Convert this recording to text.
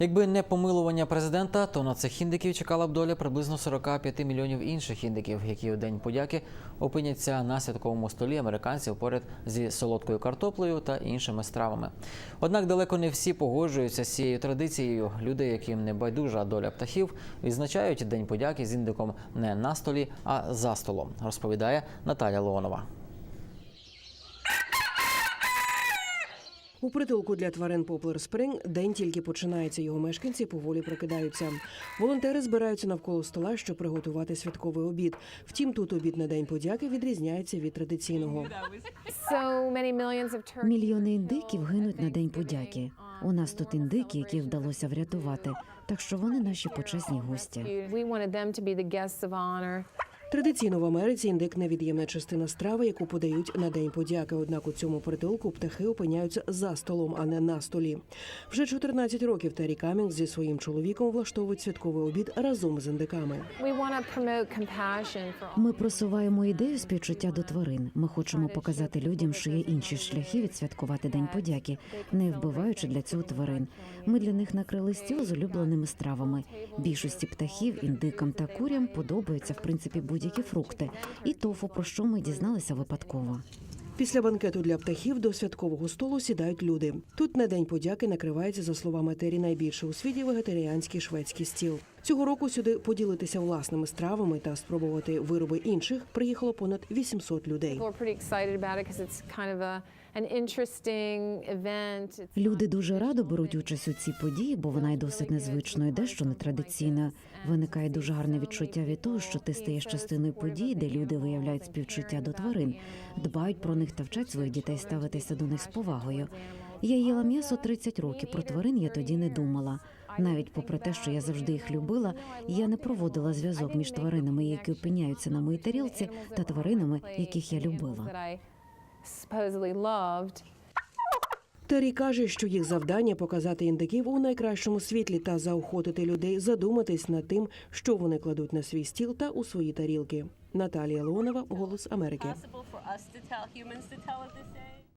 Якби не помилування президента, то на цих індиків чекала б доля приблизно 45 мільйонів інших індиків, які у день подяки опиняться на святковому столі американців поряд зі солодкою картоплею та іншими стравами. Однак далеко не всі погоджуються з цією традицією. Люди, яким не байдужа доля птахів, відзначають день подяки з індиком не на столі, а за столом, розповідає Наталя Леонова. У притулку для тварин Поплер Спринг день тільки починається. Його мешканці поволі прокидаються. Волонтери збираються навколо стола, щоб приготувати святковий обід. Втім, тут обід на день подяки відрізняється від традиційного. Мільйони індиків гинуть на день подяки. У нас тут індики, яких вдалося врятувати, так що вони наші почесні гості. Традиційно в Америці індик невід'ємна частина страви, яку подають на день подяки. Однак у цьому притулку птахи опиняються за столом, а не на столі. Вже 14 років Террі Камінгс зі своїм чоловіком влаштовують святковий обід разом з індиками. Ми просуваємо ідею співчуття до тварин. Ми хочемо показати людям, що є інші шляхи відсвяткувати день подяки, не вбиваючи для цього тварин. Ми для них накрили стіл з улюбленими стравами. Більшості птахів, індикам та курям подобаються в принципі будь-які фрукти. І тофу, про що ми дізналися випадково. Після банкету для птахів до святкового столу сідають люди. Тут на день подяки накривається, за словами Тері, найбільше у світі вегетаріанський шведський стіл. Цього року сюди поділитися власними стравами та спробувати вироби інших приїхало понад 800 людей. Люди дуже радо беруть участь у цій події, бо вона й досить незвичною, дещо нетрадиційною. Виникає дуже гарне відчуття від того, що ти стаєш частиною події, де люди виявляють співчуття до тварин, дбають про них та вчать своїх дітей ставитися до них з повагою. Я їла м'ясо 30 років. Про тварин я тоді не думала. Навіть попри те, що я завжди їх любила, я не проводила зв'язок між тваринами, які опиняються на моїй тарілці, та тваринами, яких я любила. Террі каже, що їх завдання показати індиків у найкращому світлі та заохотити людей задуматись над тим, що вони кладуть на свій стіл та у свої тарілки. Наталія Леонова, Голос Америки.